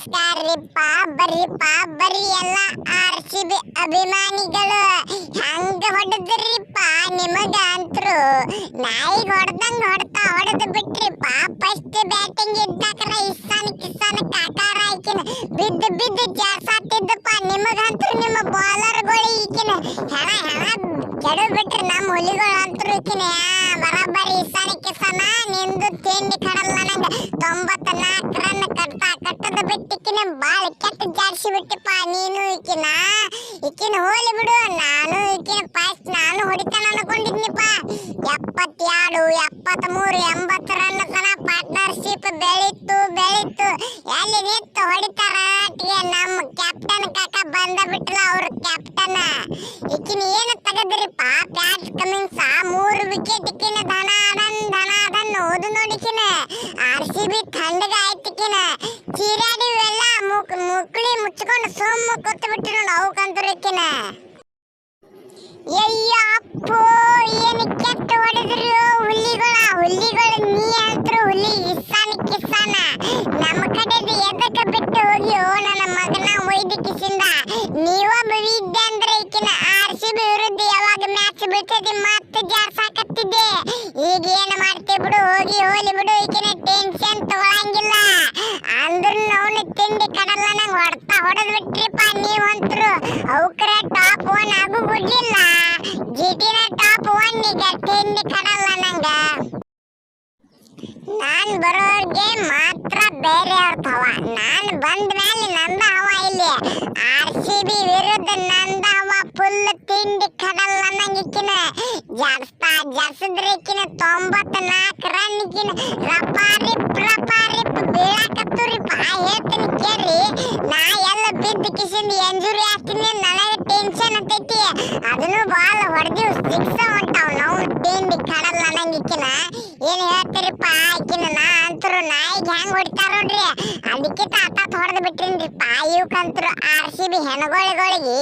ನಮಸ್ಕಾರ ರೀಪ್ಪ ಬರ್ರಿಪ್ಪ ಬರ್ರಿ ಎಲ್ಲ ಅಭಿಮಾನಿಗಳು, ಹೆಂಗ ಹೊಡೆದ್ರಿಪ್ಪ ನಿಮಗ ಅಂತ್ರು ನಾಯಿಗ್ ಹೊಡೆದಂಗ ಹೊಡ್ತಾ ಹೊಡೆದು ಬಿಟ್ರಿಪ್ಪ. ಫಸ್ಟ್ ಬ್ಯಾಟಿಂಗ್ ಇದ್ದಾಕ್ರ ಇಸ್ಸಾನ ಕಿಸ್ಸಾನ ಕಾಕಾರ ಆಯ್ಕಿನ ಬಿದ್ದು ಬಿದ್ದು ಜಾಸಾತಿದ್ದಪ್ಪ. ನಿಮಗಂತರು ನಿಮ್ಮ ಬಾಲರ್ಗಳು ಈಕಿನ. ಹೆಣ ಹೆಣ ಕೆಡು ಬಿಟ್ರಿ ನಮ್ಮ ಹುಲಿಗಳು ಅಂತರು ಈಕಿನ ಈಕಿನ ಈಕಿನ ಹೋಲಿ ಬಿಡು, ನಾನು ಇಕ್ಕಿನ ಫಸ್ಟ್ ನಾನು ಹೊಡಿತಾನ ಅನ್ಕೊಂಡಿದ್ನಿಪ್ಪ. ಎಪ್ಪತ್ತೆರಡು ಎಪ್ಪತ್ಮೂರು ಎಂಬತ್ತು ರನ್ ತನ ಪಾರ್ಟ್ನರ್ಶಿಪ್ ಬೆಳೀತು ಬೆಳೀತು. ಎಲ್ಲಿ ನಿಂತು ಹೊಡಿತಾರ? ನಮ್ಮ ಕ್ಯಾಪ್ಟನ್ ಕಾಕ ಬಂದ ಬಿಟ್ಲ ಅವ್ರ ಕ್ಯಾಪ್ಟನ್ ಇಕ್ಕಿನ ಏನು ತೆಗೆದ್ರಿಪ್ಪ? ಪ್ಯಾಟ್ ಕಮಿಂಗ್ಸ ಮೂರು ವಿಕೆಟ್ ಇಕ್ಕಿನ ಧನ ಅದನ್ ಧನ ಓದು ನೋಡಿಕಿನ ಆರ್ ಸಿ ಬಿ ಥಂಡಗ ಮುಕ್ ಮುಕ್ಳಿ ಸೋಮ ಕೊತ್ತು ಕೂತು ಬಿಟ್ಟು ನೋಡು ಅವಕ್ಕಂತರಿಕಿನ ಅಯ್ಯಪ್ಪೋ ಏನು ಕೆಟ್ಟ ಹೊಡೆದ್ರು? ಹುಲಿಗಳ ಹುಲಿಗಳು ನೀ ಅಂತರು ಹುಲಿ ಇಸ್ಸಾನ ಕಿಸ್ಸಾನ. ನಮ್ಮ ಕಡೆದು ಎದಕ್ಕೆ ಬಿಟ್ಟು ಹೋಗಿಯೋ ನನ್ನ ಮಗನ ವೈದ್ಯಕಿಸಿಂದ ನೀವೊಬ್ಬ ವಿದ್ಯೆ ಅಂದ್ರೆ ಈಕಿನ ಆರ್ ಸಿ ಬಿ ವಿರುದ್ಧ ಯಾವಾಗ ಮ್ಯಾಚ್ ಬೀಳ್ತದೆ ಮತ್ತೆ ಜಾರ್ಸಾಕತ್ತಿದ್ದೆ ಈಗ ಏನು ಮಾಡ್ತಿ ಬಿಡು ಹೋಗಿ ಹೋಲಿ ಬಿಡು ಈಕಿನ ಟೆನ್ಷನ್ ತಗೊಳಂಗಿಲ್ಲ ಅಂದ್ರೂ ಅವನು ತಿಂಡಿ ಕಡಲ್ಲ ನಂಗೆ ಹೊಡ್ತಾ ಹೊಡೆದ್ ಬಿಟ್ರಿಪ್ಪ ನೀವಂತ್ರು. ಅವ್ಕರ ಟಾಪ್ ಒನ್ ಆಗು ಬಿಡ್ಲಿಲ್ಲ ಜಿಟಿನ ಟಾಪ್ ಒನ್ ಈಗ ತಿಂಡಿ ಕಡಲ್ಲ ನಂಗ. ನಾನ್ ಬರೋರ್ಗೆ ಮಾತ್ರ ಬೇರೆ ಹವ ನಾನ್ ಬಂದ ಮೇಲೆ ನಂದ ಅವ ಇಲ್ಲಿ. ಆರ್ ಸಿ ಬಿ ವಿರುದ್ಧ ನಂದ ಅವ ಫುಲ್ ತಿಂಡಿ ಕಡಲ್ಲ ನಂಗಿಕ್ಕಿನ. ಜಾಸ್ತಾ ಜಡ್ಸದ್ರಿಕ್ಕಿನ ತೊಂಬತ್ತ ನಾಲ್ಕು ರನ್ ಇಕ್ಕಿನ ರಪಾರಿಪ್ ರಪಾರಿಪ್ ಬೀಳಾಕತ್ತುರಿಪ್ಪ ಹೇಳ್ತೀನಿ ಕೇಳ್ರಿ ನಾ ಎಲ್ಲ ಬಿದ್ದು ಕಿಸಿಂದ ಎಂಜುರಿ ಆಗ್ತೀನಿ ನನಗೆ ಟೆನ್ಷನ್ ಅಂತೈತಿ ಅದನ್ನು ಬಾಲ್ ಹೊಡೆದಿವ್ ಸಿಕ್ಸ್ ಹೊಂಟಾವ್. ನಾವು ತಿಂಡಿ ಕಡಲ್ಲ ನಂಗಿಕ್ಕಿನ ಏನ್ ಹೇಳ್ತೀರಿಪ್ಪ ಆಕಿನ ನಾ ಅಂತರು ನಾಯಿಗೆ ಹೆಂಗ್ ಹೊಡಿತಾರ ನೋಡ್ರಿ. ಅದಕ್ಕೆ ತಾತ ಹೊಡೆದು ಬಿಟ್ರಿನ್ರಿಪ್ಪ ಇವಕ್ಕಂತರು ಆರ್ ಸಿ ಬಿ ಹೆಣಗಳಿಗಳಿಗೆ.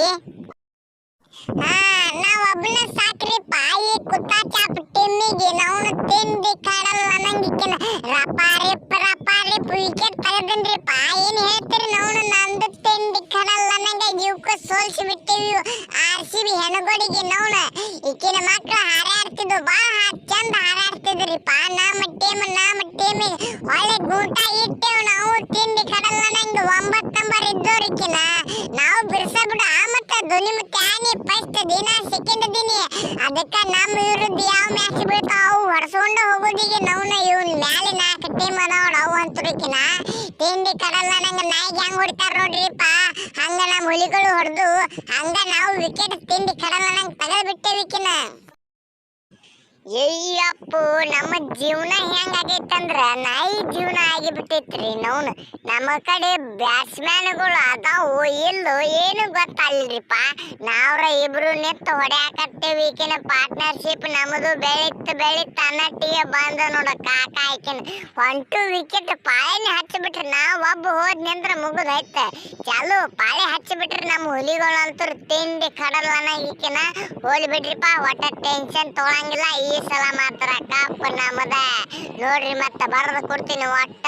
ಹಾ, ನಾವ್ ಒಬ್ಬನ ಸಾಕ್ರಿಪ್ಪ. ಈ ಕುತ್ತಾ ಚಾಪ್ ಟಿಮ್ಮಿಗೆ. ನಾವು ತಿಂಡಿ ಕಡಲ್ಲ ನಂಗಿಕ್ಕಿನ ಬಿಟ್ಟಿವಿ ಆರ್ ಸಿ ಬಿ ಹೆಣಗಳಿಗೆ ನೋಣ ಈಕಿನ ಮಕ್ಕಳು ಹಾರಾಡ್ತಿದ್ವು ಭಾಳ ಚಂದ ಹಾರಾಡ್ತಿದ್ರಿಪ್ಪ ನಮ್ಮ ಟೀಮ್ ನಮ್ಮ ಟೀಮ್ ಒಳ್ಳೆ ಗೂಟ ಇಟ್ಟೇವು ನಾವು. ತಿಂಡಿ ಕಡಲ್ಲ ನಂಗೆ ಒಂಬತ್ತು ನಂಬರ್ ಇದ್ದೋರಿಕಿನ ನಾವು ಬಿಡಿಸಬಿಡ ಮತ್ತ ಧ್ವನಿ ಮತ್ತೆ ಆನಿ ಫಸ್ಟ್ ದಿನ ಸೆಕೆಂಡ್ ದಿನ. ಅದಕ್ಕ ನಮ್ಮ ವಿರುದ್ಧ ಯಾವ ಮ್ಯಾಚ್ ಬೀಳ್ತಾವ ಅವು ಹೊಡೆಸ್ಕೊಂಡು ಹೋಗೋದಿಗೆ ನವ್ನ ಇವ್ನ ಮ್ಯಾಲೆ ನಾಲ್ಕು ಟೀಮ್ ಅದಾವ ಅವು ತಿಂಡಿ ಕಡಲ್ಲ ನಂಗೆ ನಾಯಿಗೆ ಹೆಂಗೆ ಹೊಡಿತಾರ ಹಂಗ ನಮ್ಮ ಹುಲಿಗಳು ಹೊಡೆದು ಹಂಗ ನಾವು ವಿಕೆಟ್ ತಿಂಡಿ ಕಡಲ ನಂಗೆ ಬಿಟ್ಟೆ ಬಿಟ್ಟೇವಿಕಿನ ಅಯ್ಯಪ್ಪು, ನಮ್ಮ ಜೀವನ ಹೆಂಗಾಗೈತಂದ್ರ ನಾಯಿ ಜೀವನ ಆಗಿಬಿಟ್ಟೈತ್ರಿ ನೋನ್ ನಮ್ಮ ಕಡೆ ಬ್ಯಾಟ್ಸ್ಮ್ಯಾನ್ಗಳು ಅದಾವು, ಇಲ್ಲೋ ಏನು ಗೊತ್ತಾಗಿಲ್ರಿಪ್ಪ ನಾವ್ರ ಇಬ್ರು ನಿಂತು ಹೊಡ್ಯಾಕತ್ತೇವಿ, ಈಕಿನ ಪಾರ್ಟ್ನರ್ಶಿಪ್ ನಮ್ಮದು ಬೆಳಿತ್ ಬೆಳಿತ್ ಅನ್ನಟ್ಟಿಗೆ ಬಂದ ನೋಡ ಕಾಕ ಆಕಿನ. ಒಂಟು ವಿಕೆಟ್ ಪಾಳೆನೆ ಹಚ್ಚಿಬಿಟ್ರೆ ನಾವು ಒಬ್ಬ ಹೋದ್ ನಿಂದ್ರ ಮುಗಿದೈತೆ. ಚಾಲು ಪಾಳೆ ಹಚ್ಚಿಬಿಟ್ರಿ ನಮ್ಮ ಹುಲಿಗಳಂತೂ ತಿಂಡಿ ಕಡಲನ ಈಕಿನ. ಹೋಲಿ ಬಿಡ್ರಿಪ್ಪ ಒಟ್ಟ ಟೆನ್ಷನ್ ತೊಗೊಳಂಗಿಲ್ಲ ಈ ಸಲ ಮಾತ್ರ ಕಪ್ ನಮ್ಮದ ನೋಡ್ರಿ ಮತ್ತೆ ಬರೆದು ಕೊಡ್ತೀನಿ ಒಟ್ಟ.